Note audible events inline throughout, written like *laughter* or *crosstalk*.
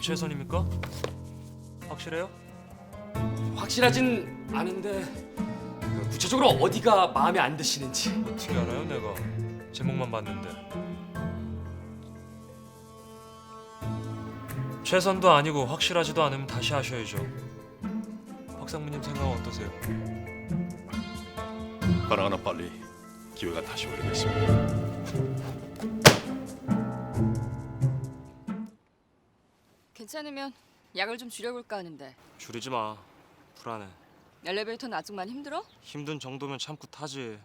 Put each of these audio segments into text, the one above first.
이게 최선입니까? 확실해요? 확실하진 않은데 그 구체적으로 어디가 마음에 안 드시는지 어떻게 알아요 내가 제목만 봤는데 최선도 아니고 확실하지도 않으면 다시 하셔야죠 박상무님 생각은 어떠세요? 하나하나 빨리 기회가 다시 오려겠습니다. 괜찮으면 약을 좀 줄여볼까 하는데. 줄이지 마 불안해. 엘리베이터는 아직 많이 힘들어? 힘든 정도면 참고 타지.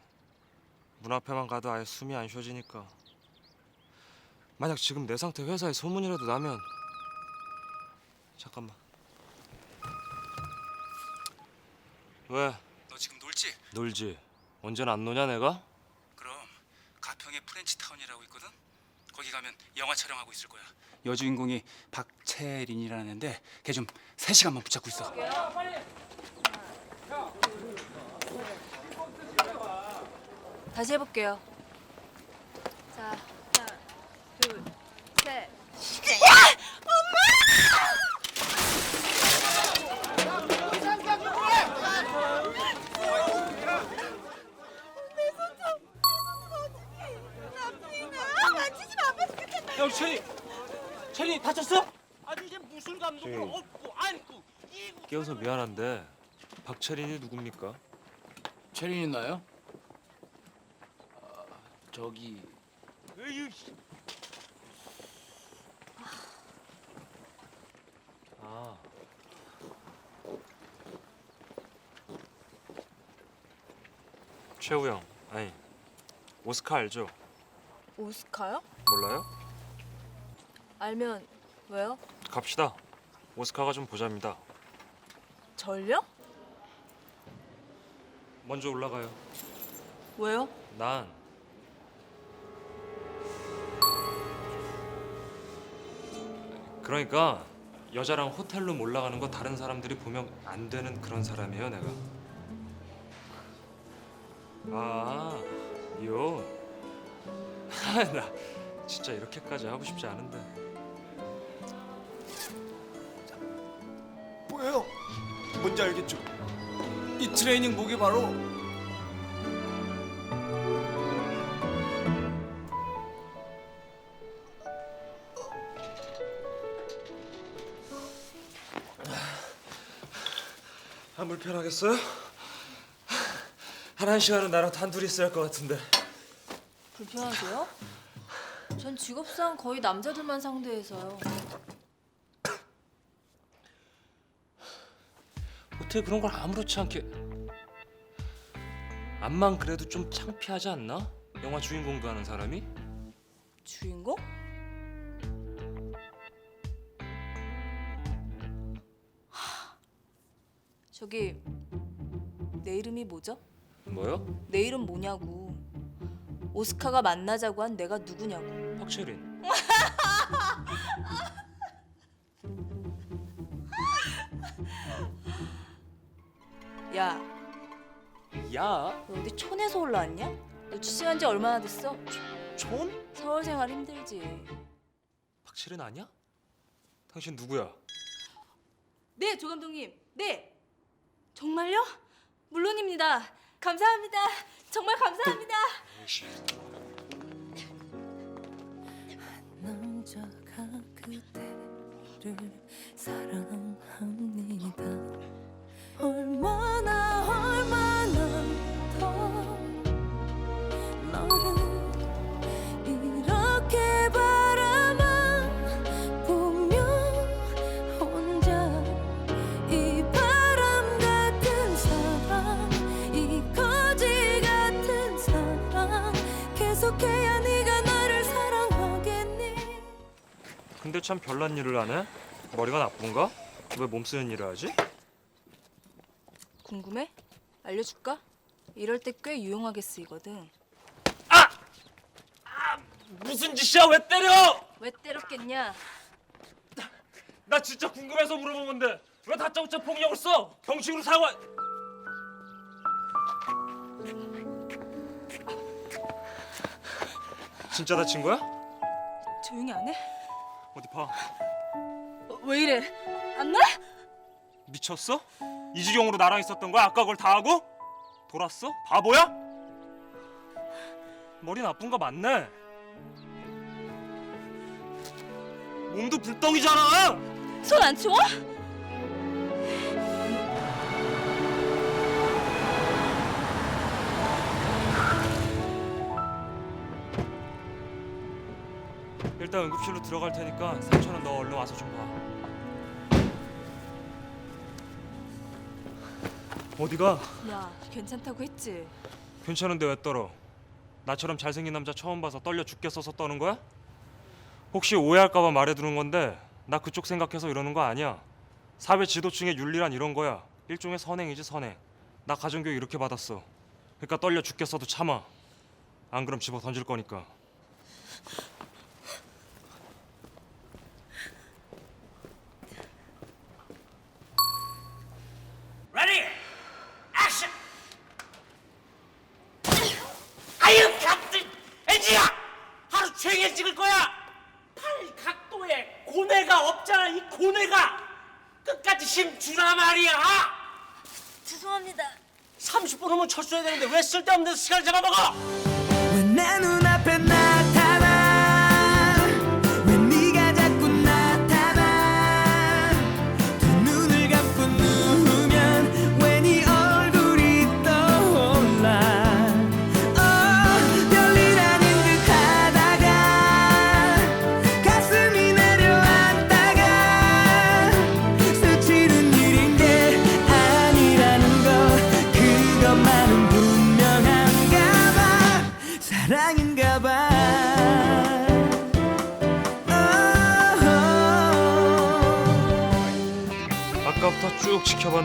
문 앞에만 가도 아예 숨이 안 쉬어지니까. 만약 지금 내 상태 회사에 소문이라도 나면. 잠깐만. 왜? 너 지금 놀지? 놀지. 언제나 안 노냐 내가? 그럼 가평에 프렌치타운이라고 있거든. 거기 가면 영화 촬영하고 있을 거야. 여주인공이 박 채린이라는데 걔 좀 3시간만 붙잡고 있어. 다시 해볼게요. 자, 하나, 둘, 셋. 야, 체리, 체리 다쳤어? 이게 무슨 감독을 업고 안고 이고 깨워서 미안한데 박채린이 누굽니까? 체린 있나요? 아, 저기 에휴, 아 최우영 아니 오스카 알죠? 오스카요? 몰라요? 알면 왜요? 갑시다. 오스카가 좀 보자입니다. 절요? 먼저 올라가요. 왜요? 난 그러니까 여자랑 호텔룸 올라가는 거 다른 사람들이 보면 안 되는 그런 사람이에요 내가. 아 이혼 *laughs* 나 진짜 이렇게까지 하고 싶지 않은데 뭐예요? 뭔지 알겠죠? 이 트레이닝복이 바로 안 불편하겠어요? 한 한 시간은 나랑 단둘이 있어야 할 것 같은데 불편하세요? 전 직업상 거의 남자들만 상대해서요. 어떻게 그런 걸 아무렇지 않게 암만 그래도 좀 창피하지 않나? 영화 주인공도 하는 사람이? 주인공? 하, 저기 내 이름이 뭐죠? 뭐요? 내 이름 뭐냐고. 오스카가 만나자고 한 내가 누구냐고. 박채린 *laughs* 야, 야 너 어디 촌에서 올라왔냐? 너 취직한 지 얼마나 됐어? 촌? 서울 생활 힘들지. 박채린 아니야? 당신 누구야? 네, 조 감독님. 네. 정말요? 물론입니다. 감사합니다. 정말 감사합니다. 참 별난 일을 하네? 머리가 나쁜가? 왜 몸 쓰는 일을 하지? 궁금해? 알려줄까? 이럴 때 꽤 유용하게 쓰이거든. 무슨 짓이야 왜 때려! 왜 때렸겠냐? 나 진짜 궁금해서 물어본 건데 왜 다짜고짜 폭력을 써? 경식으로 사과 진짜 다친 거야? 조용히 안 해? 어디 봐왜 이래? 안 나? 미쳤어? 이주경으로 나랑 있었던 거야? 아까 그걸 다 하고? 돌았어? 바보야? 머리 나쁜 거 맞네. 몸도 불덩이잖아. 손 안 치워? 일단 응급실로 들어갈 테니까 상처는 너 얼른 와서 좀 봐. 어디가? 야, 괜찮다고 했지. 괜찮은데 왜 떨어? 나처럼 잘생긴 남자 처음 봐서 떨려 죽겠어서 떠는 거야? 혹시 오해할까봐 말해두는 건데 나 그쪽 생각해서 이러는 거 아니야. 사회 지도층의 윤리란 이런 거야. 일종의 선행이지 선행. 나 가정교육 이렇게 받았어. 그러니까 떨려 죽겠어도 참아. 안 그럼 집어 던질 거니까. 레디 액션 아유 같은 엔지야 하루 종일 찍을 거야 팔 각도에 고뇌가 없잖아 이 고뇌가 끝까지 힘 주라 말이야 죄송합니다. 30분 후면 철수해야 되는데 왜 쓸데없는 데서 시간을 잡아먹어? 왜 내 눈앞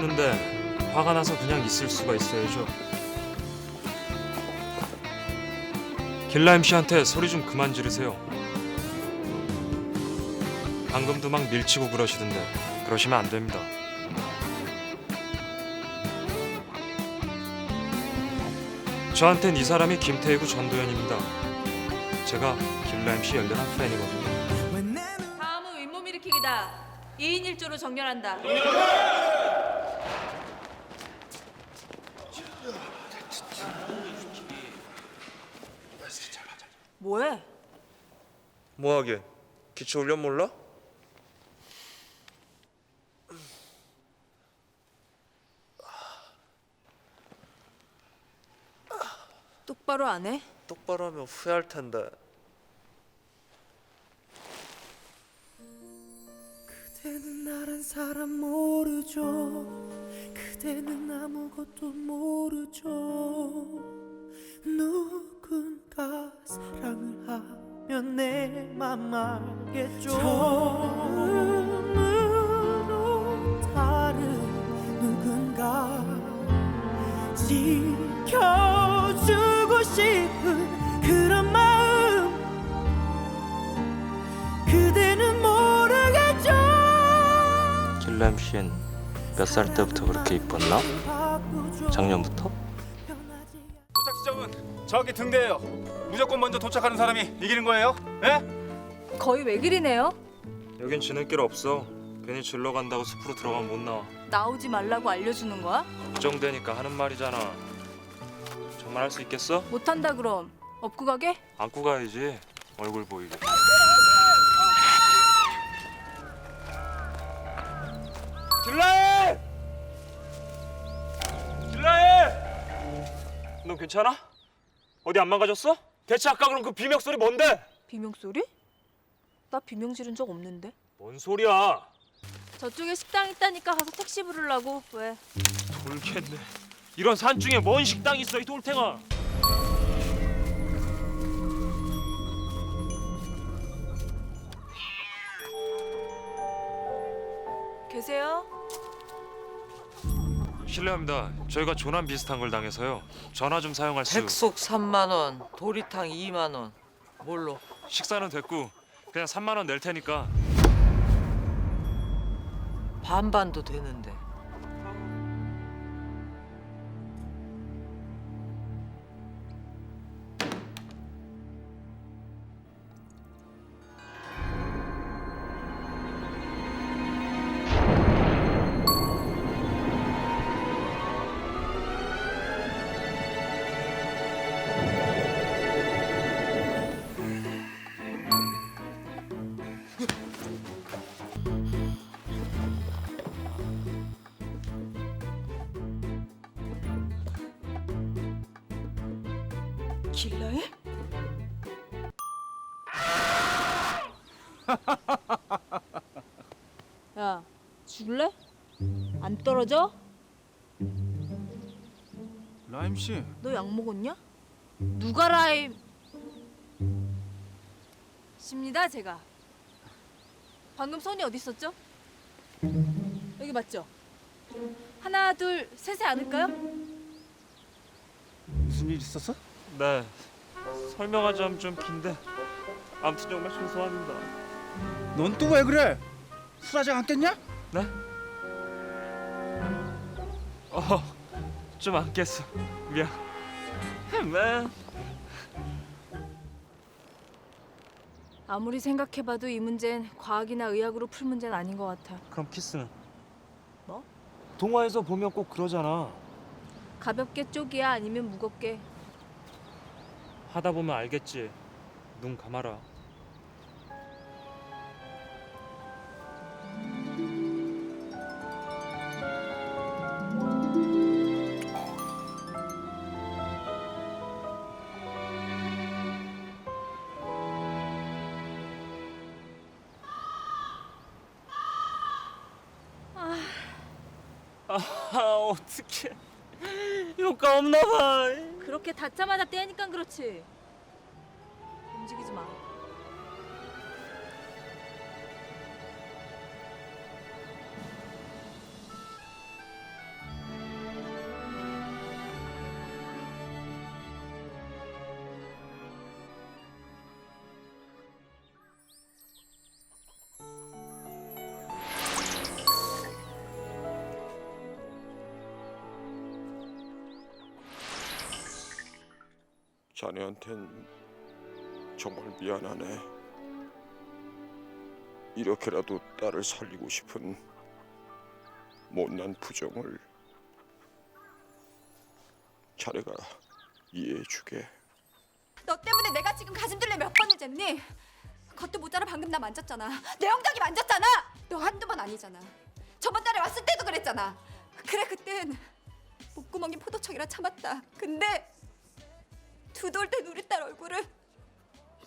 쭉 지켜봤는데 화가 나서 그냥 있을 수가 있어야죠. 길라임 씨한테 소리 좀 그만 지르세요. 방금도 막 밀치고 그러시던데 그러시면 안 됩니다. 저한텐 이 사람이 김태희구 전도연입니다. 제가 길라임 씨 열렬한 팬이거든요. 다음은 윗몸 일으키기다. 2인 1조로 정렬한다. 뭐해? 뭐하게? 기초 훈련 몰라? 똑바로 안 해? 똑바로 하면 후회할 텐데. 그대는 나란 사람 모르죠 그대는 아무것도 모르죠 누군 가 사랑을 하면 내맘 알겠죠 처음으로 다른 누군가 지켜주고 싶은 그런 마음 그대는 모르겠죠 길람 씨는 몇 살 때부터 그렇게 이뻤나? 작년부터? 도착 지점은 저기 등대예요. 무조건 먼저 도착하는 사람이 이기는 거예요. 예? 거의 외길이네요. 여긴 지름길 없어. 괜히 질러 간다고 숲으로 들어가면 못 나와. 나오지 말라고 알려주는 거야? 걱정되니까 하는 말이잖아. 정말 할 수 있겠어? 못한다 그럼. 업고 가게? 안고 가야지. 얼굴 보이게. 길라해! 길라해! 너 괜찮아? 어디 안 망가졌어? 대체 아까 그런 그 비명 소리 뭔데? 비명 소리? 나 비명 지른 적 없는데. 뭔 소리야? 저쪽에 식당 있다니까 가서 택시 부르려고. 왜? 돌겠네. 이런 산 중에 뭔 식당이 있어 이 돌탱아. 계세요? 실례합니다. 저희가 조난 비슷한 걸 당해서요. 전화 좀 사용할 수. 백속 3만 원, 도리탕 2만 원. 뭘로? 식사는 됐고 그냥 3만 원 낼 테니까 반반도 되는데. 길라임? *laughs* 야, 죽을래? 안 떨어져? 라임 씨, 너 약 먹었냐? 누가 라임? 십니다 제가. 방금 손이 어디 있었죠? 여기 맞죠? 하나 둘 셋에 안을까요? 무슨 일 있었어? 네. 설명하자면 좀 긴데 아무튼 정말 죄송합니다. 넌 또 왜 그래? 술하자 안 깼냐? 네? 어, 좀 안 깼어. 미안. 맨. 아무리 생각해봐도 이 문제는 과학이나 의학으로 풀 문제는 아닌 것 같아. 그럼 키스는? 뭐? 동화에서 보면 꼭 그러잖아. 가볍게 쪽이야 아니면 무겁게? 하다 보면 알겠지. 눈 감아라. 아, 어떡해. 효과 없나 봐. 그렇게 닿자마자 떼니까 그렇지. 자네한텐 정말 미안하네. 이렇게라도 딸을 살리고 싶은 못난 부정을 자네가 이해해주게. 너 때문에 내가 지금 가슴 들레 몇 번을 쟀니? 겉도 모자라 방금 나 만졌잖아. 내 엉덩이 만졌잖아. 너 한두 번 아니잖아. 저번 달에 왔을 때도 그랬잖아. 그래 그땐 목구멍이 포도청이라 참았다. 근데 두돌된 우리 딸 얼굴을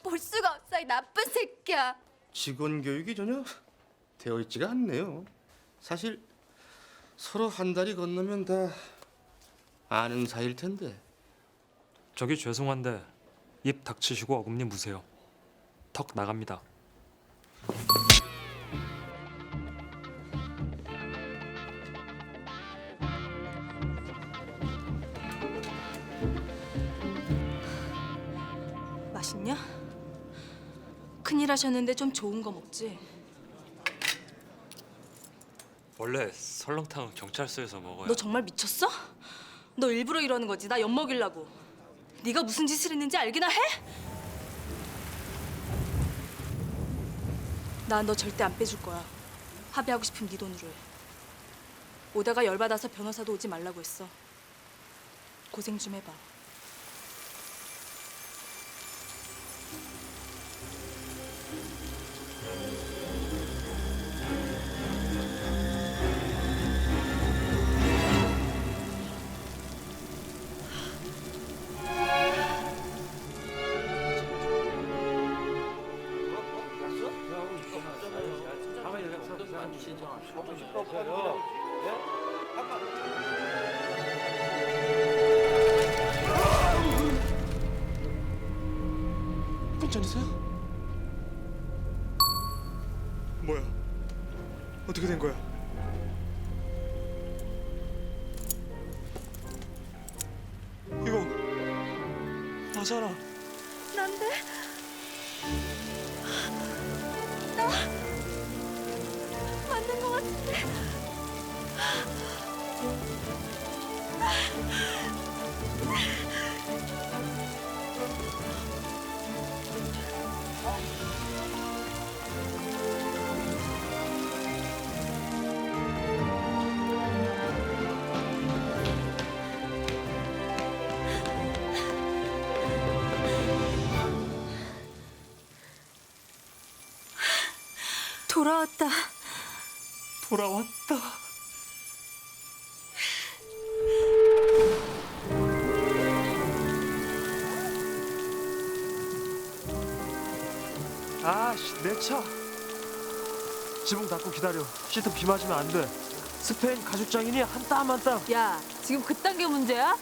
볼 수가 없어 이 나쁜 새끼야. 직원 교육이 전혀 되어 있지가 않네요. 사실 서로 한 달이 건너면 다 아는 사이일 텐데. 저기 죄송한데 입 닥치시고 어금니 무세요. 턱 나갑니다. 일 하셨는데 좀 좋은 거 먹지. 원래 설렁탕은 경찰서에서 먹어요. 너 정말 미쳤어? 너 일부러 이러는 거지. 나 엿 먹이려고. 네가 무슨 짓을 했는지 알기나 해? 나 너 절대 안 빼줄 거야. 합의하고 싶으면 네 돈으로 해. 오다가 열받아서 변호사도 오지 말라고 했어. 고생 좀 해봐. 나잖아. 난데? 나 맞는 거 같은데. 돌아왔다. 돌아왔다. 아씨, 내 차. 지붕 닫고 기다려. 시트 비 맞으면 안 돼. 스페인 가죽장이니 한땀 한 땀. 야, 지금 그딴 게 문제야?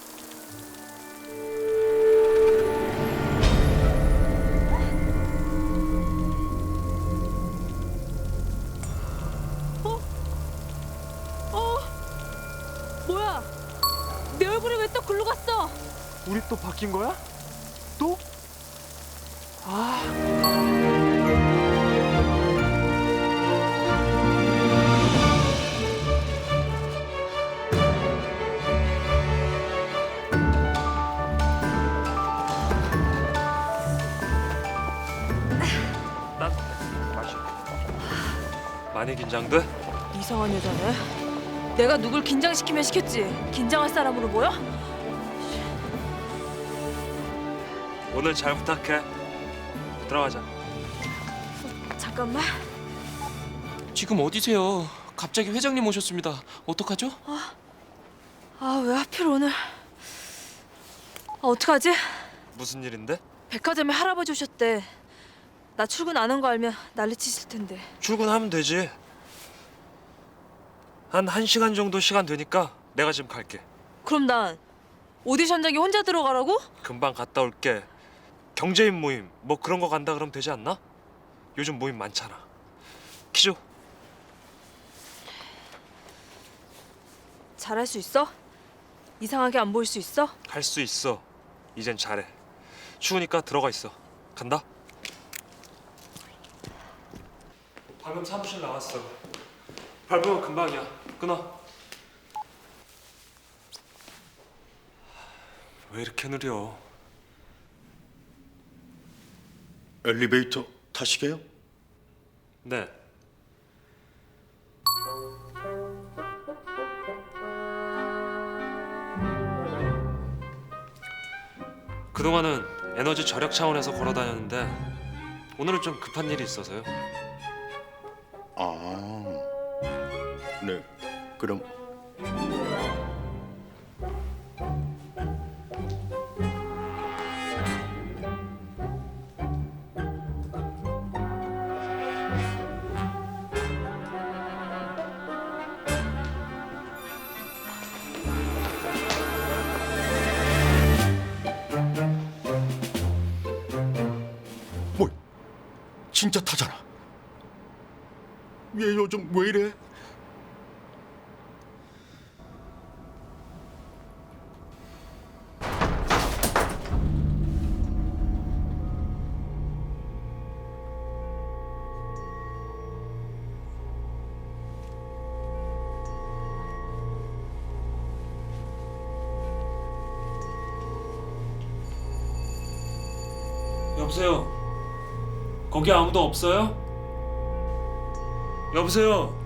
또 바뀐 거야? 또? 아. 난 마시. 많이 긴장돼? 이상한 여자네. 내가 누굴 긴장시키면 시켰지. 긴장할 사람으로 보여? 오늘 잘 부탁해. 들어가자. 잠깐만. 지금 어디세요? 갑자기 회장님 오셨습니다. 어떡하죠? 아, 왜 하필 오늘? 아, 어떡하지? 무슨 일인데? 백화점에 할아버지 오셨대. 나 출근 안 한 거 알면 난리치실 텐데. 출근하면 되지. 한 1시간 정도 시간 되니까 내가 지금 갈게. 그럼 난 오디션장에 혼자 들어가라고? 금방 갔다 올게. 경제인 모임 뭐 그런 거 간다 그러면 되지 않나? 요즘 모임 많잖아. 키죠? 잘할 수 있어? 이상하게 안 보일 수 있어? 할 수 있어. 이젠 잘해. 추우니까 들어가 있어. 간다. 방금 사무실 나왔어. 밟으면 금방이야. 끊어. 왜 이렇게 느려? 엘리베이터 타시게요? 네. 그동안은 에너지 절약 차원에서 걸어 다녔는데 오늘은 좀 급한 일이 있어서요. 아, 네. 그럼 진짜 타잖아. 얘 요즘 왜 이래? 여보세요. 거기 아무도 없어요? 여보세요.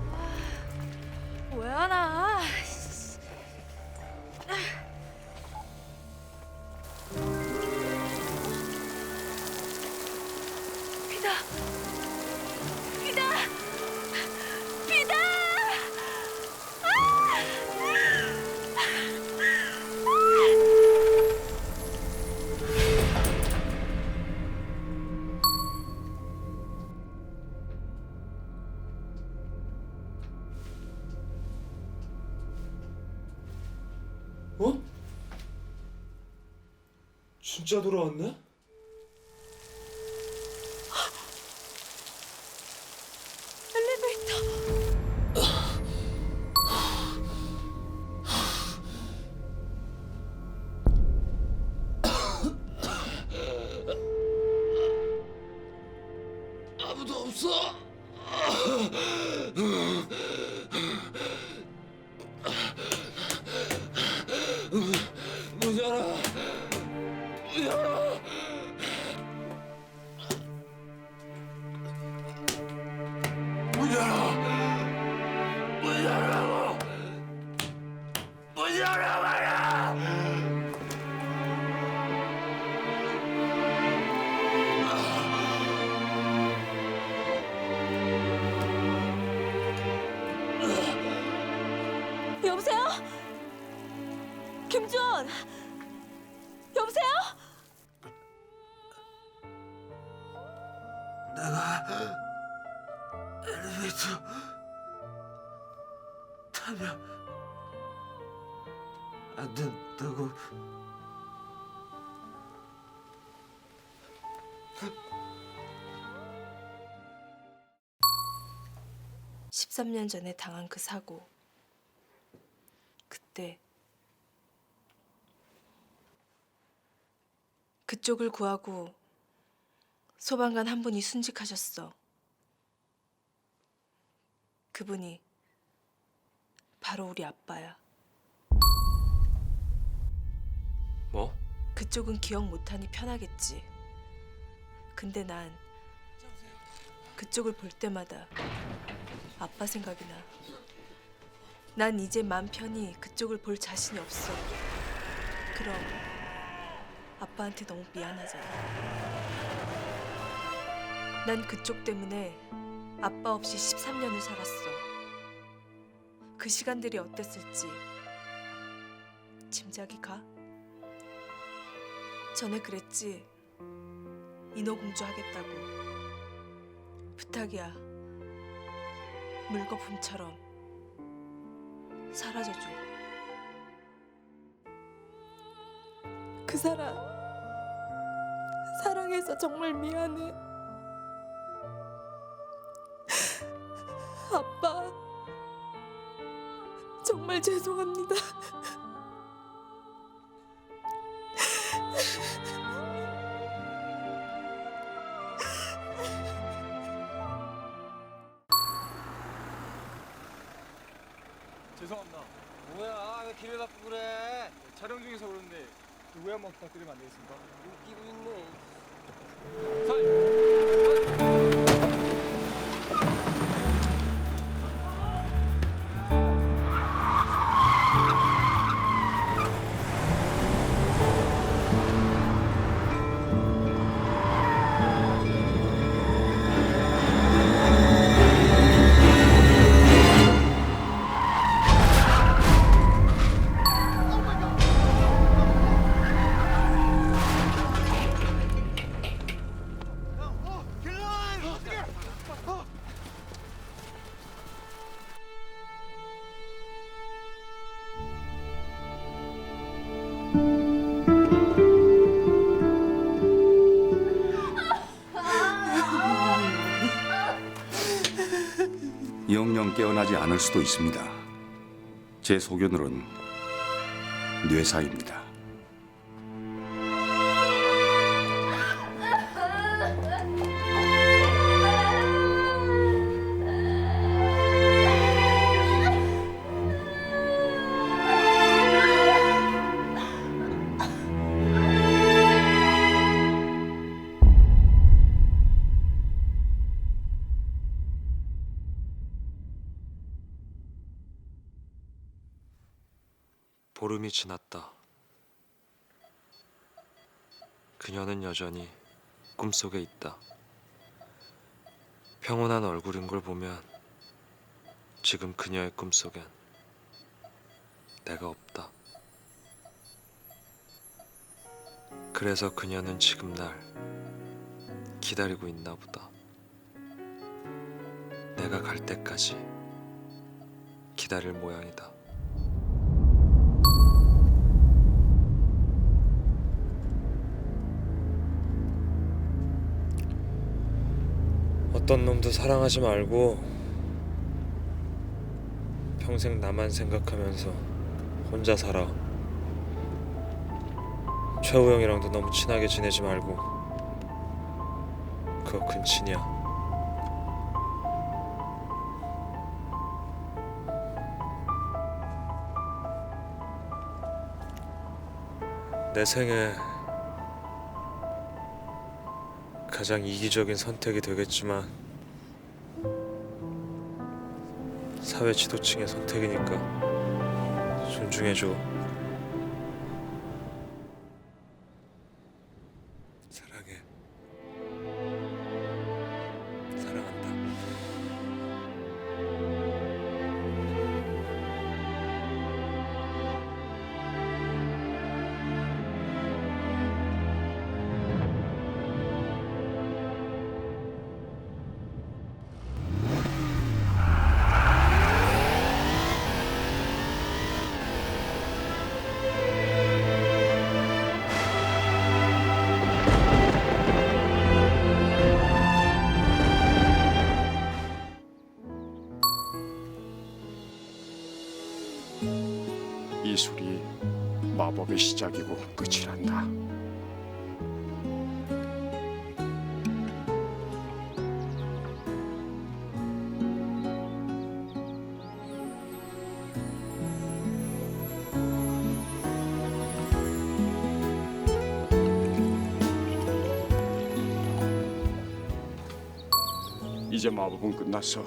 진짜 여보세요? 김준. 여보세요? 내가 엘리베이터 타면 안 된다고 13년 전에 당한 그 사고. 그때 그쪽을 구하고 소방관 한 분이 순직하셨어. 그분이 바로 우리 아빠야. 뭐? 그쪽은 기억 못하니 편하겠지. 근데 난 그쪽을 볼 때마다 아빠 생각이 나. 난 이제 맘 편히 그쪽을 볼 자신이 없어. 그럼 아빠한테 너무 미안하잖아. 난 그쪽 때문에 아빠 없이 13년을 살았어. 그 시간들이 어땠을지 짐작이 가? 전에 그랬지. 인어공주 하겠다고. 부탁이야. 물거품처럼 사라져줘. 그 사람 사랑해서 정말 미안해. 아빠 정말 죄송합니다. 안 되겠습니까? 웃기고 않을 수도 있습니다. 제 소견으론 뇌사입니다. 보름이 지났다. 그녀는 여전히 꿈속에 있다. 평온한 얼굴인 걸 보면 지금 그녀의 꿈속엔 내가 없다. 그래서 그녀는 지금 날 기다리고 있나 보다. 내가 갈 때까지 기다릴 모양이다. 어떤 놈도 사랑하지 말고 평생 나만 생각하면서 혼자 살아. 최우 형이랑도 너무 친하게 지내지 말고 그거 근친이야. 내 생에 가장 이기적인 선택이 되겠지만 사회 지도층의 선택이니까 존중해줘. 마법의 시작이고 끝이란다. 이제 마법은 끝났어.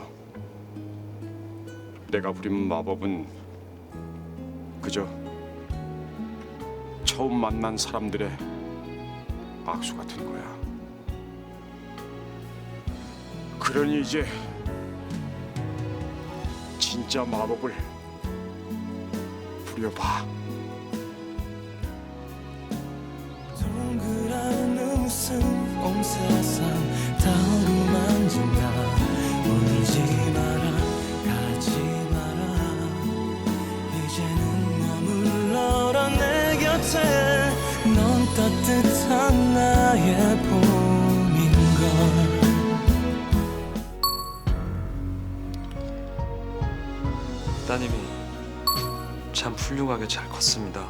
내가 부린 마법은 그저 처음 만난 사람들의 악수 같은 거야. 그러니 이제 진짜 마법을 부려봐. 동그란 웃음 옹세상 타오르만진다 따뜻한 나의 봄인 걸 따님이 참 훌륭하게 잘 컸습니다.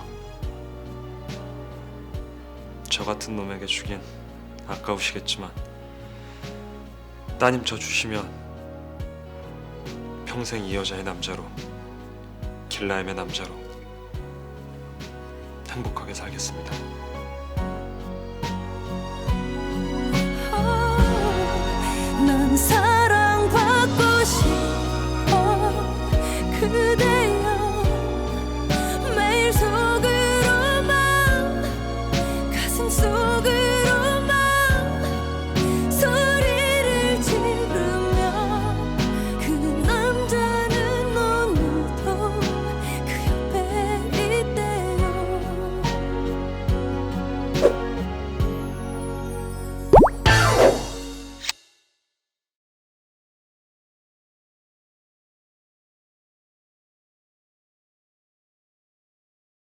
저 같은 놈에게 주긴 아까우시겠지만 따님 저 주시면 평생 이 여자의 남자로 길라임의 남자로 행복하게 살겠습니다. 사랑받고 싶어. 그대여